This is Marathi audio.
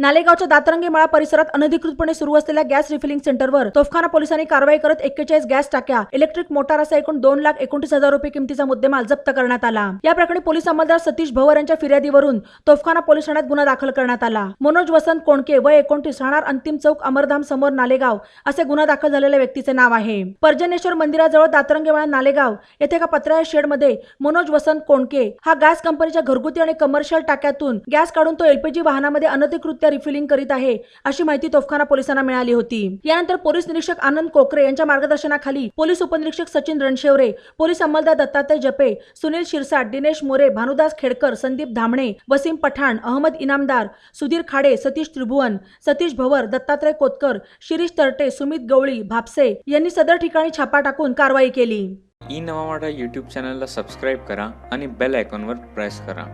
नालेगावच्या दातरंगी मळा परिसरात अनधिकृतपणे सुरू असलेल्या गॅस रिफिलिंग सेंटरवर तोफखाना पोलिसांनी कारवाई करत एक्केचाळीस गॅस टाक्या इलेक्ट्रिक मोटार असा एकूण दोन लाख एकोणतीस हजार रुपये किमतीचा मुद्देमाल जप्त करण्यात आला. या प्रकरणी पोलीस अंमलदार सतीश भवर यांच्या फिर्यादीवरून तोफखाना पोलीस ठाण्यात गुन्हा दाखल करण्यात आला. मनोज वसंत कोणके वय एकोणतीस राहणार अंतिम चौक अमरधाम समोर नालेगाव असे गुन्हा दाखल झालेल्या व्यक्तीचे नाव आहे. पर्जनेश्वर मंदिराजवळ दातरंगेवाडा नालेगाव येथे एका पत्र्या शेडमध्ये मनोज वसंत कोणके हा गॅस कंपनीच्या घरगुती आणि कमर्शियल टाक्यातून गॅस काढून तो एलपीजी वाहनामध्ये अनधिकृत रिफिलिंग करीत आहे अशी माहिती तोफखाना पोलिसांना मिळाली होती. यानंतर पोलीस निरीक्षक आनंद कोकरे यांच्या मार्गदर्शनाखाली पोलीस उपनिरीक्षक सचिन रणशेवरे पोलीस अंमलदार दत्तात्रय जपे सुनील शिरसाट दिनेश मोरे भानुदास खेडकर संदीप धामणे वसीम पठाण अहमद इनामदार सुधीर खाडे सतीश त्रिभुवन सतीश भवर दत्तात्रय कोतकर शिरीष तरटे सुमित गवळी भापसे यांनी सदर ठिकाणी छापा टाकून कारवाई केली. ई नवा मराठा यूट्यूब चॅनलला सबस्क्राईब करा आणि बेल आयकॉनवर प्रेस करा.